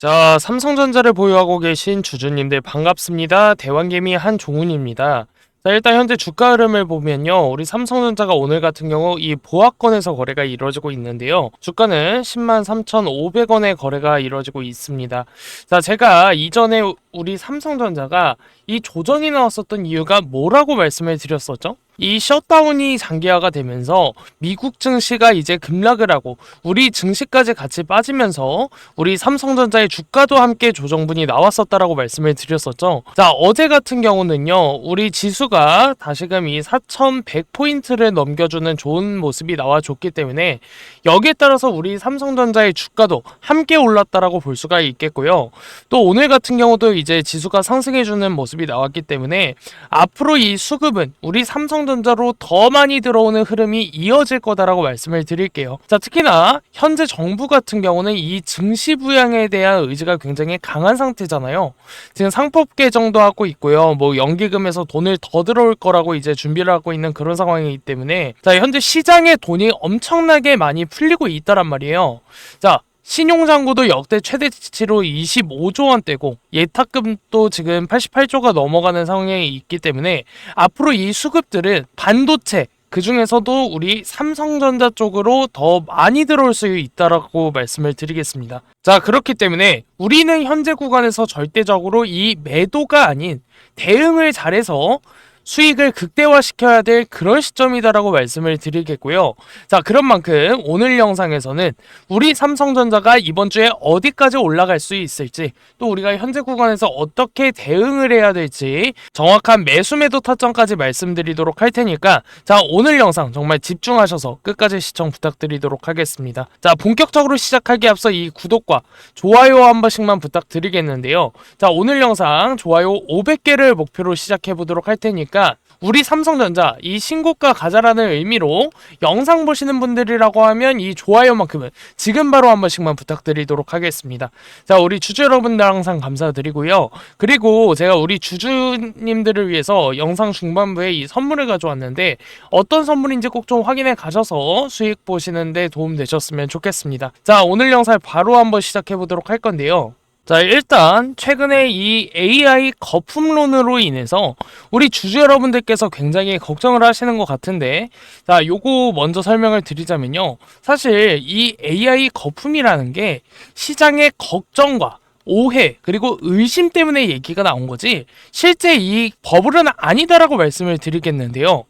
자, 삼성전자를 보유하고 계신 주주님들 반갑습니다. 대왕개미 한종훈입니다. 자, 일단 현재 주가 흐름을 보면요. 우리 삼성전자가 오늘 같은 경우 이 보합권에서 거래가 이루어지고 있는데요. 주가는 10만 3,500원의 거래가 이루어지고 있습니다. 자, 제가 이전에 우리 삼성전자가 이 조정이 나왔었던 이유가 뭐라고 말씀을 드렸었죠? 이 셧다운이 장기화가 되면서 미국 증시가 이제 급락을 하고 우리 증시까지 같이 빠지면서 우리 삼성전자의 주가도 함께 조정분이 나왔었다라고 말씀을 드렸었죠. 자, 어제 같은 경우는요. 우리 지수가 다시금 이 4100포인트를 넘겨주는 좋은 모습이 나와줬기 때문에 여기에 따라서 우리 삼성전자의 주가도 함께 올랐다라고 볼 수가 있겠고요. 또 오늘 같은 경우도 이제 지수가 상승해주는 모습이 나왔기 때문에 앞으로 이 수급은 우리 삼성 전자로 더 많이 들어오는 흐름이 이어질 거다라고 말씀을 드릴게요. 자, 특히나 현재 정부 같은 경우는 이 증시 부양에 대한 의지가 굉장히 강한 상태잖아요. 지금 상법 개정도 하고 있고요. 뭐 연기금에서 돈을 더 들어올 거라고 이제 준비를 하고 있는 그런 상황이기 때문에 자, 현재 시장에 돈이 엄청나게 많이 풀리고 있다란 말이에요. 자, 신용잔고도 역대 최대치로 25조 원대고 예탁금도 지금 88조가 넘어가는 상황이 있기 때문에 앞으로 이 수급들은 반도체 그 중에서도 우리 삼성전자 쪽으로 더 많이 들어올 수 있다라고 말씀을 드리겠습니다. 자, 그렇기 때문에 우리는 현재 구간에서 절대적으로 이 매도가 아닌 대응을 잘해서 수익을 극대화시켜야 될 그런 시점이다라고 말씀을 드리겠고요. 자, 그런 만큼 오늘 영상에서는 우리 삼성전자가 이번 주에 어디까지 올라갈 수 있을지, 또 우리가 현재 구간에서 어떻게 대응을 해야 될지 정확한 매수 매도 타점까지 말씀드리도록 할 테니까 자, 오늘 영상 정말 집중하셔서 끝까지 시청 부탁드리도록 하겠습니다. 자, 본격적으로 시작하기 앞서 이 구독과 좋아요 한 번씩만 부탁드리겠는데요. 자, 오늘 영상 좋아요 500개를 목표로 시작해 보도록 할 테니까 우리 삼성전자 이 신고가 가자라는 의미로 영상 보시는 분들이라고 하면 이 좋아요만큼은 지금 바로 한 번씩만 부탁드리도록 하겠습니다. 자, 우리 주주 여러분들 항상 감사드리고요. 그리고 제가 우리 주주님들을 위해서 영상 중반부에 이 선물을 가져왔는데 어떤 선물인지 꼭 좀 확인해 가셔서 수익 보시는데 도움 되셨으면 좋겠습니다. 자, 오늘 영상 바로 한번 시작해 보도록 할 건데요. 자, 일단 최근에 이 AI 거품론으로 인해서 우리 주주 여러분들께서 굉장히 걱정을 하시는 것 같은데 자, 요거 먼저 설명을 드리자면요. 사실 이 AI 거품이라는 게 시장의 걱정과 오해 그리고 의심 때문에 얘기가 나온 거지 실제 이 버블은 아니다라고 말씀을 드리겠는데요.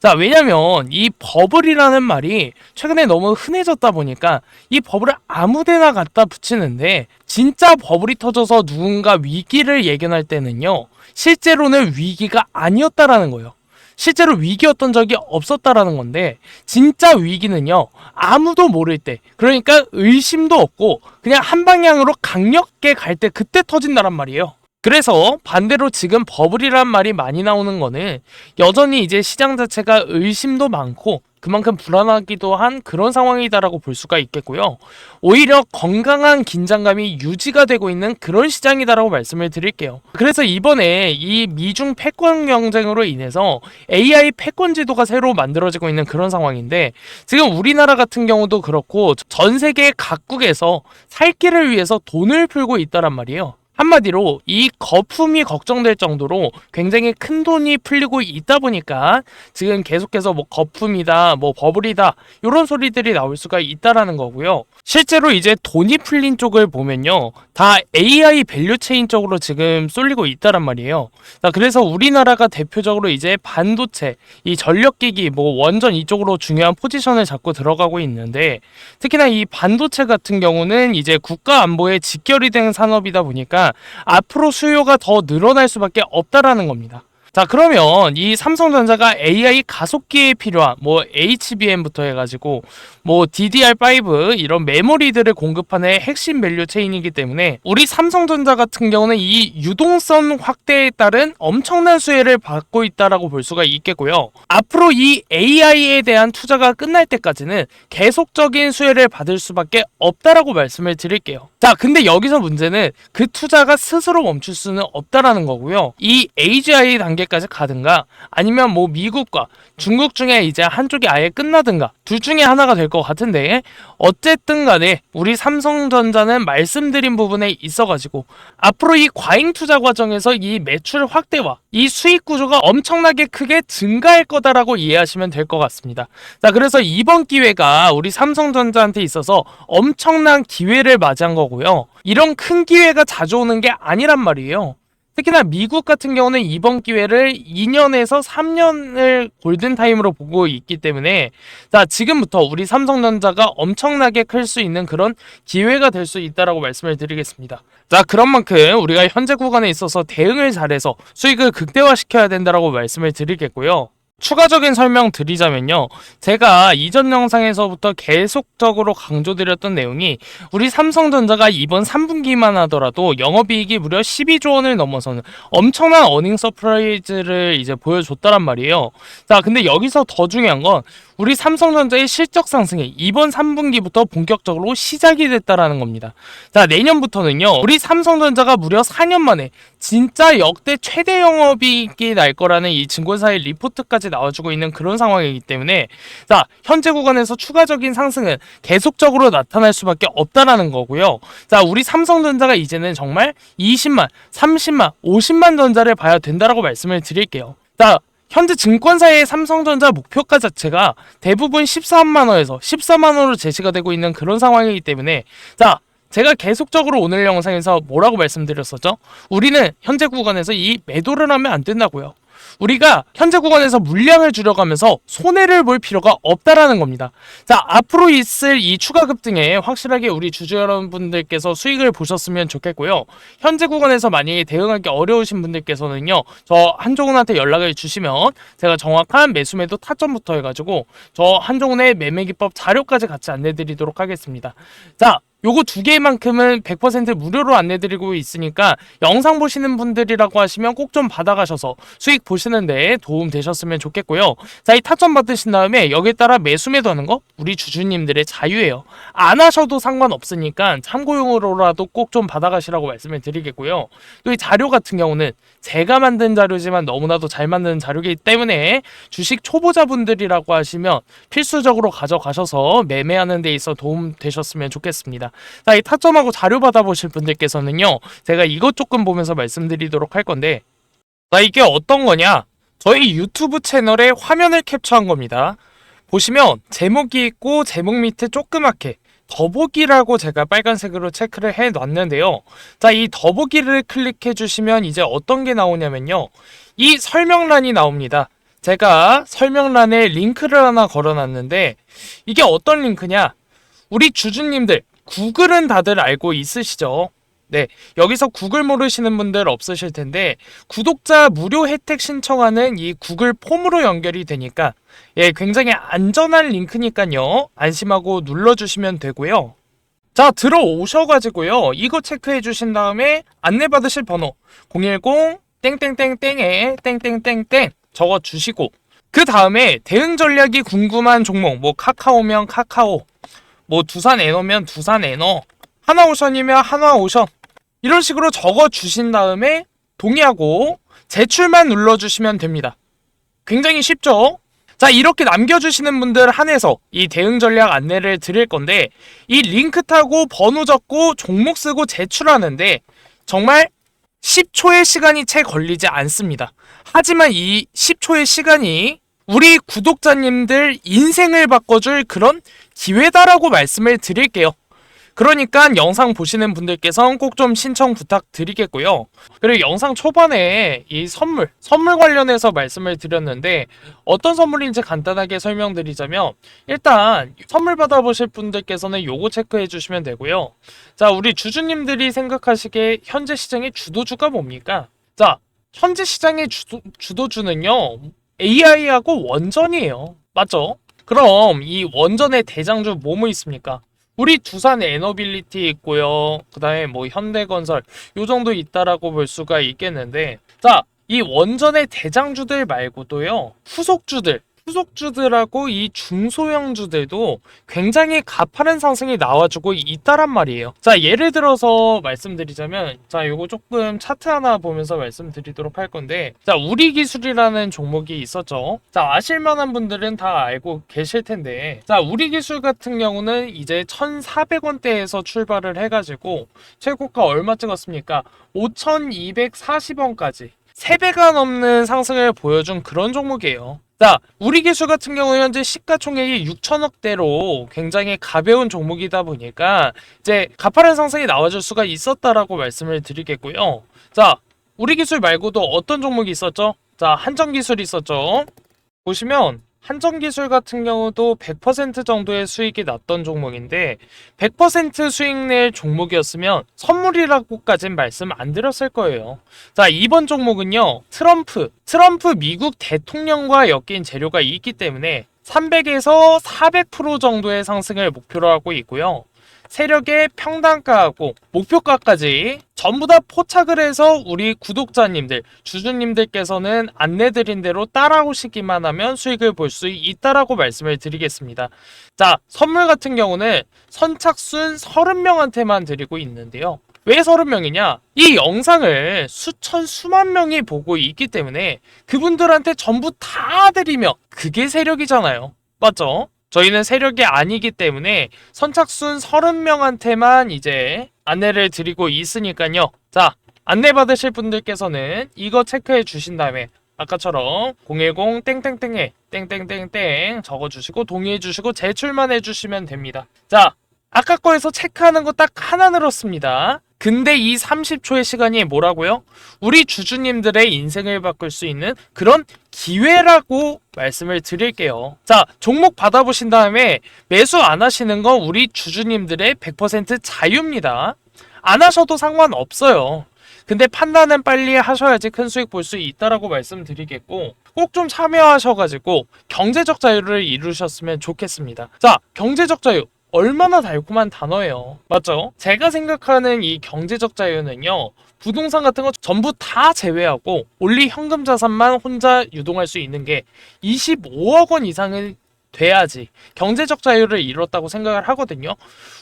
자, 왜냐면 이 버블이라는 말이 최근에 너무 흔해졌다 보니까 이 버블을 아무데나 갖다 붙이는데 진짜 버블이 터져서 누군가 위기를 예견할 때는요. 실제로는 위기가 아니었다라는 거예요. 실제로 위기였던 적이 없었다라는 건데 진짜 위기는요 아무도 모를 때 그러니까 의심도 없고 그냥 한 방향으로 강력하게 갈 때 그때 터진다란 말이에요. 그래서 반대로 지금 버블이란 말이 많이 나오는 거는 여전히 이제 시장 자체가 의심도 많고 그만큼 불안하기도 한 그런 상황이다라고 볼 수가 있겠고요. 오히려 건강한 긴장감이 유지가 되고 있는 그런 시장이다라고 말씀을 드릴게요. 그래서 이번에 이 미중 패권 경쟁으로 인해서 AI 패권 지도가 새로 만들어지고 있는 그런 상황인데 지금 우리나라 같은 경우도 그렇고 전 세계 각국에서 살 길을 위해서 돈을 풀고 있다란 말이에요. 한마디로 이 거품이 걱정될 정도로 굉장히 큰 돈이 풀리고 있다 보니까 지금 계속해서 뭐 거품이다, 뭐 버블이다 이런 소리들이 나올 수가 있다라는 거고요. 실제로 이제 돈이 풀린 쪽을 보면요, 다 AI 밸류 체인 쪽으로 지금 쏠리고 있다란 말이에요. 자, 그래서 우리나라가 대표적으로 이제 반도체, 이 전력기기, 뭐 원전 이쪽으로 중요한 포지션을 잡고 들어가고 있는데 특히나 이 반도체 같은 경우는 이제 국가 안보에 직결이 된 산업이다 보니까 앞으로 수요가 더 늘어날 수밖에 없다라는 겁니다. 자 그러면 이 삼성전자가 AI 가속기에 필요한 뭐 HBM부터 해가지고 뭐 DDR5 이런 메모리들을 공급하는 핵심 밸류 체인이기 때문에 우리 삼성전자 같은 경우는 이 유동성 확대에 따른 엄청난 수혜를 받고 있다라고 볼 수가 있겠고요. 앞으로 이 AI에 대한 투자가 끝날 때까지는 계속적인 수혜를 받을 수밖에 없다라고 말씀을 드릴게요. 자, 근데 여기서 문제는 그 투자가 스스로 멈출 수는 없다라는 거고요. 이 AGI 단계 개까지 가든가 아니면 뭐 미국과 중국 중에 이제 한쪽이 아예 끝나든가 둘 중에 하나가 될 것 같은데 어쨌든 간에 우리 삼성전자는 말씀드린 부분에 있어가지고 앞으로 이 과잉 투자 과정에서 이 매출 확대와 이 수익 구조가 엄청나게 크게 증가할 거다라고 이해하시면 될 것 같습니다. 자, 그래서 이번 기회가 우리 삼성전자한테 있어서 엄청난 기회를 맞이한 거고요. 이런 큰 기회가 자주 오는 게 아니란 말이에요. 특히나 미국 같은 경우는 이번 기회를 2년에서 3년을 골든타임으로 보고 있기 때문에 자 지금부터 우리 삼성전자가 엄청나게 클 수 있는 그런 기회가 될 수 있다라고 말씀을 드리겠습니다. 자 그런 만큼 우리가 현재 구간에 있어서 대응을 잘해서 수익을 극대화시켜야 된다라고 말씀을 드리겠고요. 추가적인 설명 드리자면요. 제가 이전 영상에서부터 계속적으로 강조드렸던 내용이 우리 삼성전자가 이번 3분기만 하더라도 영업이익이 무려 12조 원을 넘어서는 엄청난 어닝 서프라이즈를 이제 보여줬다란 말이에요. 자, 근데 여기서 더 중요한 건 우리 삼성전자의 실적 상승이 이번 3분기부터 본격적으로 시작이 됐다라는 겁니다. 자, 내년부터는요. 우리 삼성전자가 무려 4년 만에 진짜 역대 최대 영업이익이 날 거라는 이 증권사의 리포트까지 나와주고 있는 그런 상황이기 때문에 자, 현재 구간에서 추가적인 상승은 계속적으로 나타날 수밖에 없다라는 거고요. 자, 우리 삼성전자가 이제는 정말 20만, 30만, 50만 전자를 봐야 된다라고 말씀을 드릴게요. 자, 현재 증권사의 삼성전자 목표가 자체가 대부분 13만 원에서 14만 원으로 제시가 되고 있는 그런 상황이기 때문에 자 제가 계속적으로 오늘 영상에서 뭐라고 말씀드렸었죠? 우리는 현재 구간에서 이 매도를 하면 안 된다고요. 우리가 현재 구간에서 물량을 줄여가면서 손해를 볼 필요가 없다라는 겁니다. 자, 앞으로 있을 이 추가 급등에 확실하게 우리 주주 여러분들께서 수익을 보셨으면 좋겠고요. 현재 구간에서 만약에 대응하기 어려우신 분들께서는요, 저 한종훈한테 연락을 주시면 제가 정확한 매수 매도 타점부터 해가지고 저 한종훈의 매매 기법 자료까지 같이 안내드리도록 하겠습니다. 자, 요거 두 개만큼은 100% 무료로 안내드리고 있으니까 영상 보시는 분들이라고 하시면 꼭 좀 받아가셔서 수익 보시는데 도움 되셨으면 좋겠고요. 자, 이 타점 받으신 다음에 여기에 따라 매수 매도하는 거 우리 주주님들의 자유예요. 안 하셔도 상관없으니까 참고용으로라도 꼭 좀 받아가시라고 말씀을 드리겠고요. 또 이 자료 같은 경우는 제가 만든 자료지만 너무나도 잘 만든 자료이기 때문에 주식 초보자분들이라고 하시면 필수적으로 가져가셔서 매매하는 데 있어 도움 되셨으면 좋겠습니다. 자, 이 타점하고 자료 받아보실 분들께서는요, 제가 이것 조금 보면서 말씀드리도록 할 건데, 자, 이게 어떤 거냐? 저희 유튜브 채널에 화면을 캡처한 겁니다. 보시면 제목이 있고 제목 밑에 조그맣게 더보기라고 제가 빨간색으로 체크를 해 놨는데요. 자, 이 더보기를 클릭해 주시면 이제 어떤 게 나오냐면요. 이 설명란이 나옵니다. 제가 설명란에 링크를 하나 걸어 놨는데 이게 어떤 링크냐? 우리 주주님들 구글은 다들 알고 있으시죠? 네, 여기서 구글 모르시는 분들 없으실 텐데 구독자 무료 혜택 신청하는 이 구글 폼으로 연결이 되니까 예, 굉장히 안전한 링크니까요. 안심하고 눌러주시면 되고요. 자, 들어오셔가지고요. 이거 체크해 주신 다음에 안내 받으실 번호 010 땡땡땡땡에 땡땡땡땡 적어 주시고 그 다음에 대응 전략이 궁금한 종목 뭐 카카오면 카카오 뭐 두산 에너면 두산 에너 하나오션이면 하나오션 이런 식으로 적어 주신 다음에 동의하고 제출만 눌러주시면 됩니다. 굉장히 쉽죠? 자 이렇게 남겨주시는 분들 한해서 이 대응 전략 안내를 드릴 건데 이 링크 타고 번호 적고 종목 쓰고 제출하는데 정말 10초의 시간이 채 걸리지 않습니다. 하지만 이 10초의 시간이 우리 구독자님들 인생을 바꿔줄 그런 기회다라고 말씀을 드릴게요. 그러니까 영상 보시는 분들께서는 꼭좀 신청 부탁드리겠고요. 그리고 영상 초반에 이 선물, 선물 관련해서 말씀을 드렸는데 어떤 선물인지 간단하게 설명드리자면 일단 선물 받아보실 분들께서는 요거 체크해 주시면 되고요. 자, 우리 주주님들이 생각하시기에 현재 시장의 주도주가 뭡니까? 자, 현재 시장의 주도, 주도주는요. AI하고 원전이에요. 맞죠? 그럼 이 원전의 대장주 뭐 뭐 있습니까? 우리 두산 에너빌리티 있고요. 그 다음에 뭐 현대건설 요 정도 있다라고 볼 수가 있겠는데 자, 이 원전의 대장주들 말고도요. 후속주들 후속주들하고 이 중소형주들도 굉장히 가파른 상승이 나와주고 있다란 말이에요. 자, 예를 들어서 말씀드리자면, 자, 요거 조금 차트 하나 보면서 말씀드리도록 할 건데, 자, 우리 기술이라는 종목이 있었죠. 자, 아실만한 분들은 다 알고 계실 텐데, 자, 우리 기술 같은 경우는 이제 1,400원대에서 출발을 해가지고, 최고가 얼마 찍었습니까? 5,240원까지. 3배가 넘는 상승을 보여준 그런 종목이에요. 자, 우리 기술 같은 경우 현재 시가총액이 6천억대로 굉장히 가벼운 종목이다 보니까 이제 가파른 상승이 나와줄 수가 있었다라고 말씀을 드리겠고요. 자, 우리 기술 말고도 어떤 종목이 있었죠? 자, 한정 기술이 있었죠. 보시면 한정 기술 같은 경우도 100% 정도의 수익이 났던 종목인데 100% 수익 낼 종목이었으면 선물이라고까진 말씀 안 드렸을 거예요. 자, 이번 종목은요. 트럼프, 트럼프 미국 대통령과 엮인 재료가 있기 때문에 300에서 400% 정도의 상승을 목표로 하고 있고요. 세력의 평단가하고 목표가까지 전부 다 포착을 해서 우리 구독자님들, 주주님들께서는 안내드린 대로 따라오시기만 하면 수익을 볼 수 있다라고 말씀을 드리겠습니다. 자, 선물 같은 경우는 선착순 30명한테만 드리고 있는데요. 왜 30명이냐? 이 영상을 수천, 수만 명이 보고 있기 때문에 그분들한테 전부 다 드리며 그게 세력이잖아요. 맞죠? 저희는 세력이 아니기 때문에 선착순 30명한테만 이제 안내를 드리고 있으니까요. 자, 안내 받으실 분들께서는 이거 체크해 주신 다음에 아까처럼 010 땡땡땡에 땡땡땡땡 적어주시고 동의해 주시고 제출만 해주시면 됩니다. 자, 아까 거에서 체크하는 거 딱 하나 늘었습니다. 근데 이 30초의 시간이 뭐라고요? 우리 주주님들의 인생을 바꿀 수 있는 그런 기회라고 말씀을 드릴게요. 자, 종목 받아보신 다음에 매수 안 하시는 건 우리 주주님들의 100% 자유입니다. 안 하셔도 상관없어요. 근데 판단은 빨리 하셔야지 큰 수익 볼 수 있다라고 말씀드리겠고 꼭 좀 참여하셔가지고 경제적 자유를 이루셨으면 좋겠습니다. 자, 경제적 자유 얼마나 달콤한 단어예요. 맞죠? 제가 생각하는 이 경제적 자유는요. 부동산 같은 거 전부 다 제외하고 올리 현금 자산만 혼자 유동할 수 있는 게 25억 원 이상은 돼야지 경제적 자유를 이뤘다고 생각을 하거든요.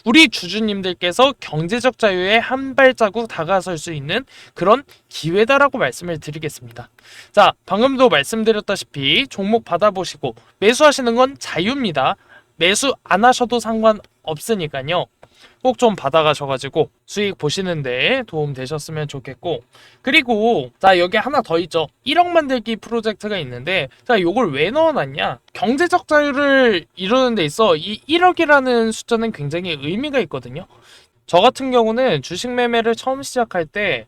우리 주주님들께서 경제적 자유에 한 발자국 다가설 수 있는 그런 기회다라고 말씀을 드리겠습니다. 자, 방금도 말씀드렸다시피 종목 받아보시고 매수하시는 건 자유입니다. 매수 안 하셔도 상관없으니까요. 꼭 좀 받아가셔가지고 수익 보시는데 도움 되셨으면 좋겠고 그리고 자 여기 하나 더 있죠 1억 만들기 프로젝트가 있는데 자 요걸 왜 넣어놨냐 경제적 자유를 이루는 데 있어 이 1억이라는 숫자는 굉장히 의미가 있거든요 저 같은 경우는 주식 매매를 처음 시작할 때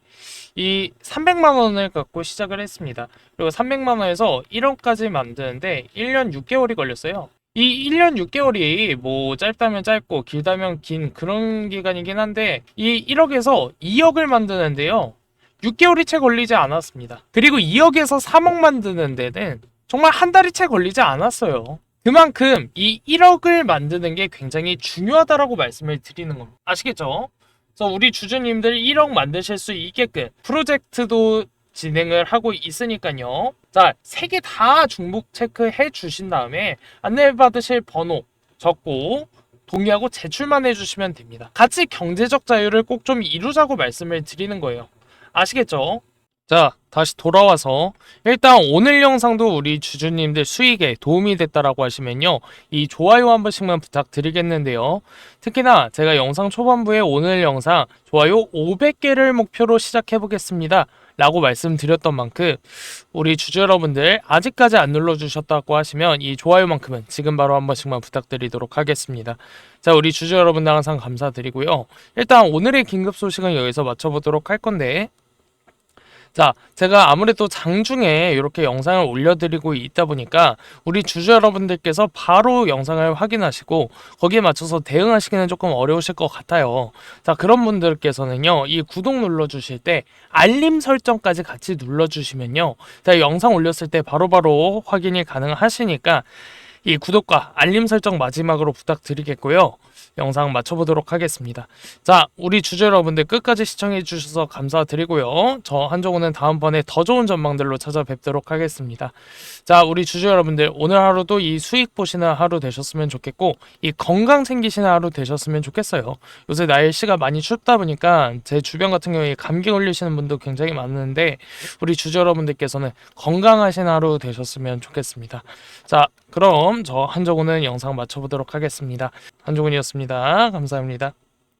이 300만 원을 갖고 시작을 했습니다. 그리고 300만 원에서 1억까지 만드는데 1년 6개월이 걸렸어요. 이 1년 6개월이 뭐 짧다면 짧고 길다면 긴 그런 기간이긴 한데 이 1억에서 2억을 만드는데요. 6개월이 채 걸리지 않았습니다. 그리고 2억에서 3억 만드는 데는 정말 한 달이 채 걸리지 않았어요. 그만큼 이 1억을 만드는 게 굉장히 중요하다라고 말씀을 드리는 겁니다. 아시겠죠? 그래서 우리 주주님들 1억 만드실 수 있게끔 프로젝트도 진행을 하고 있으니까요. 자, 세 개 다 중복 체크해 주신 다음에 안내 받으실 번호 적고 동의하고 제출만 해주시면 됩니다. 같이 경제적 자유를 꼭 좀 이루자고 말씀을 드리는 거예요. 아시겠죠? 자, 다시 돌아와서 일단 오늘 영상도 우리 주주님들 수익에 도움이 됐다라고 하시면요. 이 좋아요 한 번씩만 부탁드리겠는데요. 특히나 제가 영상 초반부에 오늘 영상 좋아요 500개를 목표로 시작해 보겠습니다. 라고 말씀드렸던 만큼 우리 주주 여러분들 아직까지 안 눌러주셨다고 하시면 이 좋아요만큼은 지금 바로 한 번씩만 부탁드리도록 하겠습니다. 자 우리 주주 여러분들 항상 감사드리고요. 일단 오늘의 긴급 소식은 여기서 마쳐보도록 할 건데 자, 제가 아무래도 장중에 이렇게 영상을 올려드리고 있다 보니까 우리 주주 여러분들께서 바로 영상을 확인하시고 거기에 맞춰서 대응하시기는 조금 어려우실 것 같아요. 자, 그런 분들께서는요, 이 구독 눌러주실 때 알림 설정까지 같이 눌러주시면요, 제가 영상 올렸을 때 바로 바로 확인이 가능하시니까 이 구독과 알림 설정 마지막으로 부탁드리겠고요. 영상 맞춰보도록 하겠습니다. 자, 우리 주주 여러분들 끝까지 시청해주셔서 감사드리고요. 저 한종훈은 다음번에 더 좋은 전망들로 찾아뵙도록 하겠습니다. 자, 우리 주주 여러분들 오늘 하루도 이 수익 보시는 하루 되셨으면 좋겠고 이 건강 생기시는 하루 되셨으면 좋겠어요. 요새 날씨가 많이 춥다 보니까 제 주변 같은 경우에 감기 걸리시는 분도 굉장히 많은데 우리 주주 여러분들께서는 건강하신 하루 되셨으면 좋겠습니다. 자, 그럼 저 한종훈은 영상 마쳐보도록 하겠습니다. 한종훈이었습니다. 감사합니다.